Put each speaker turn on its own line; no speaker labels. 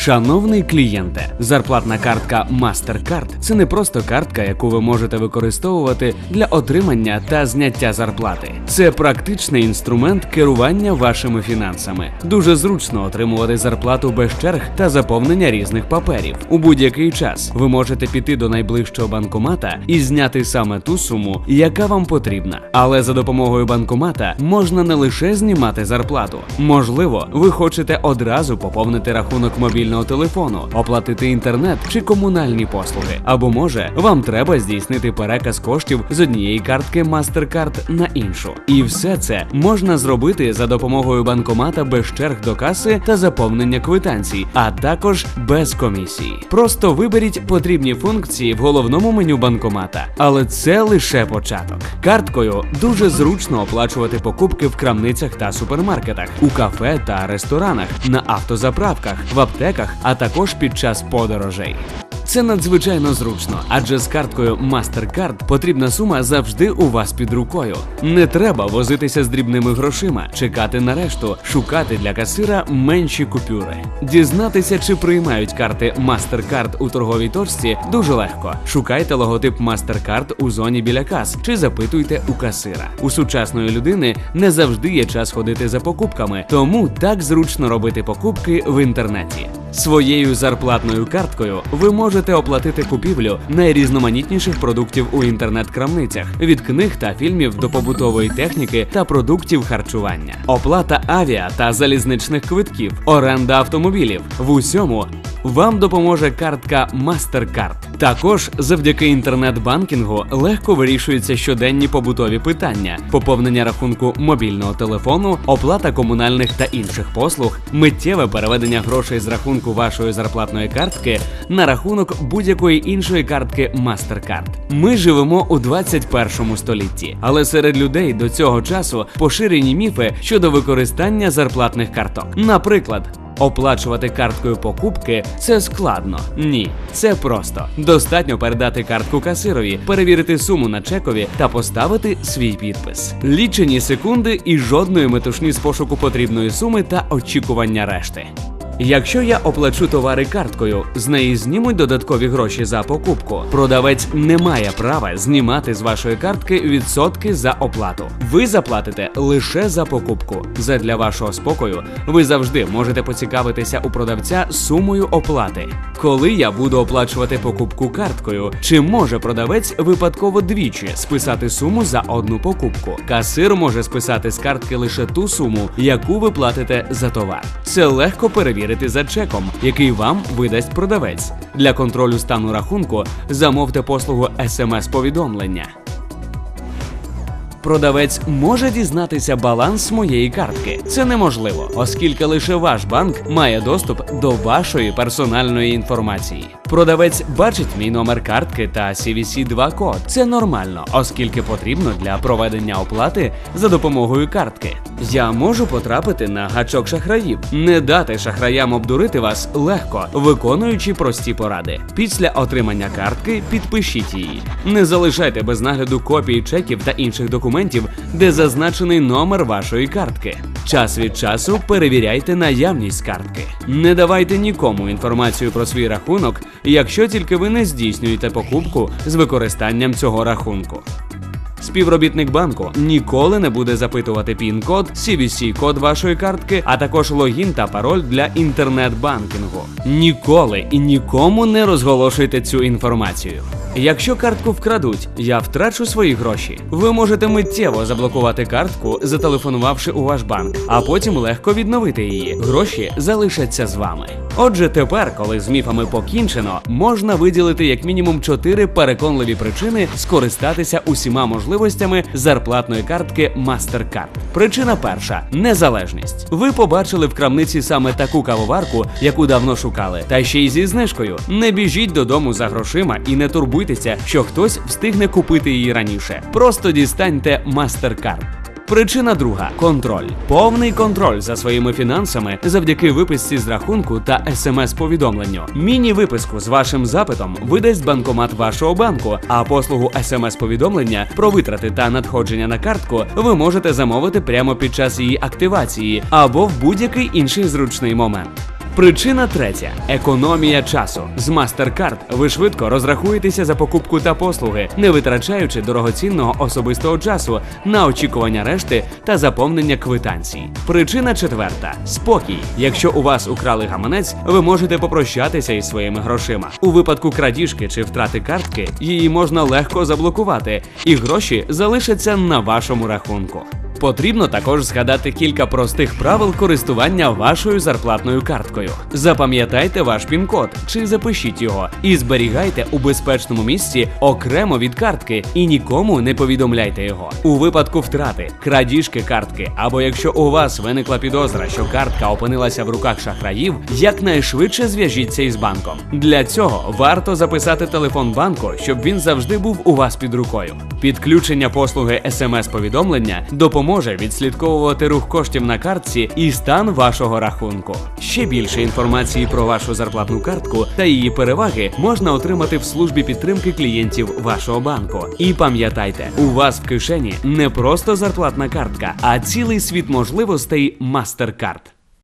Шановний клієнте, зарплатна картка MasterCard – це не просто картка, яку ви можете використовувати для отримання та зняття зарплати. Це практичний інструмент керування вашими фінансами. Дуже зручно отримувати зарплату без черг та заповнення різних паперів. У будь-який час ви можете піти до найближчого банкомата і зняти саме ту суму, яка вам потрібна. Але за допомогою банкомата можна не лише знімати зарплату. Можливо, ви хочете одразу поповнити рахунок мобільного телефону, оплатити інтернет чи комунальні послуги. Або може вам треба здійснити переказ коштів з однієї картки MasterCard на іншу. І все це можна зробити за допомогою банкомата без черг до каси та заповнення квитанцій, а також без комісії. Просто виберіть потрібні функції в головному меню банкомата, але це лише початок. Карткою дуже зручно оплачувати покупки в крамницях та супермаркетах, у кафе та ресторанах, на автозаправках, в аптеках, а також під час подорожей. Це надзвичайно зручно, адже з карткою MasterCard потрібна сума завжди у вас під рукою. Не треба возитися з дрібними грошима, чекати на решту, шукати для касира менші купюри. Дізнатися, чи приймають карти MasterCard у торговій точці, дуже легко. Шукайте логотип MasterCard у зоні біля кас чи запитуйте у касира. У сучасної людини не завжди є час ходити за покупками, тому так зручно робити покупки в інтернеті. Своєю зарплатною карткою ви можете оплатити купівлю найрізноманітніших продуктів у інтернет-крамницях від книг та фільмів до побутової техніки та продуктів харчування, оплата авіа та залізничних квитків, оренда автомобілів. В усьому вам допоможе картка MasterCard. Також завдяки інтернет-банкінгу легко вирішуються щоденні побутові питання: поповнення рахунку мобільного телефону, оплата комунальних та інших послуг, миттєве переведення грошей з рахунку вашої зарплатної картки на рахунок будь-якої іншої картки MasterCard. Ми живемо у 21 столітті, але серед людей до цього часу поширені міфи щодо використання зарплатних карток. Наприклад. Оплачувати карткою покупки це складно. Ні, це просто. Достатньо передати картку касирові, перевірити суму на чекові та поставити свій підпис. Лічені секунди і жодної метушні з пошуку потрібної суми та очікування решти. Якщо я оплачу товари карткою, з неї знімуть додаткові гроші за покупку. Продавець не має права знімати з вашої картки відсотки за оплату. Ви заплатите лише за покупку. Задля вашого спокою ви завжди можете поцікавитися у продавця сумою оплати. Коли я буду оплачувати покупку карткою, чи може продавець випадково двічі списати суму за одну покупку? Касир може списати з картки лише ту суму, яку ви платите за товар. Це легко перевірити за чеком, який вам видасть продавець. Для контролю стану рахунку замовте послугу смс-повідомлення. Продавець може дізнатися баланс моєї картки. Це неможливо, оскільки лише ваш банк має доступ до вашої персональної інформації. Продавець бачить мій номер картки та cvc 2 код. Це нормально, оскільки потрібно для проведення оплати за допомогою картки. Я можу потрапити на гачок шахраїв. Не дати шахраям обдурити вас легко, виконуючи прості поради. Після отримання картки підпишіть її. Не залишайте без нагляду копії чеків та інших документів, де зазначений номер вашої картки. Час від часу перевіряйте наявність картки. Не давайте нікому інформацію про свій рахунок, якщо тільки ви не здійснюєте покупку з використанням цього рахунку. Співробітник банку ніколи не буде запитувати пін-код, CVC-код вашої картки, а також логін та пароль для інтернет-банкінгу. Ніколи і нікому не розголошуйте цю інформацію. Якщо картку вкрадуть, я втрачу свої гроші. Ви можете миттєво заблокувати картку, зателефонувавши у ваш банк, а потім легко відновити її. Гроші залишаться з вами. Отже, тепер, коли з міфами покінчено, можна виділити як мінімум чотири переконливі причини скористатися усіма можливостями зарплатної картки MasterCard. Причина перша незалежність. Ви побачили в крамниці саме таку кавоварку, яку давно шукали, та ще й зі знижкою. Не біжіть додому за грошима і не турбуйтеся, що хтось встигне купити її раніше. Просто дістаньте MasterCard. Причина друга контроль. Повний контроль за своїми фінансами завдяки виписці з рахунку та смс-повідомленню. Міні-виписку з вашим запитом видасть банкомат вашого банку, а послугу смс-повідомлення про витрати та надходження на картку ви можете замовити прямо під час її активації або в будь-який інший зручний момент. Причина третя економія часу. З MasterCard ви швидко розрахуєтеся за покупку та послуги, не витрачаючи дорогоцінного особистого часу на очікування решти та заповнення квитанцій. Причина четверта спокій. Якщо у вас украли гаманець, ви можете попрощатися із своїми грошима. У випадку крадіжки чи втрати картки її можна легко заблокувати, і гроші залишаться на вашому рахунку. Потрібно також згадати кілька простих правил користування вашою зарплатною карткою. Запам'ятайте ваш пін-код чи запишіть його і зберігайте у безпечному місці окремо від картки і нікому не повідомляйте його. У випадку втрати, крадіжки картки, або якщо у вас виникла підозра, що картка опинилася в руках шахраїв, якнайшвидше зв'яжіться із банком. Для цього варто записати телефон банку, щоб він завжди був у вас під рукою. Підключення послуги смс-повідомлення допоможе відслідковувати рух коштів на картці і стан вашого рахунку. Ще більше інформації про вашу зарплатну картку та її переваги можна отримати в службі підтримки клієнтів вашого банку. І пам'ятайте, у вас в кишені не просто зарплатна картка, а цілий світ можливостей MasterCard.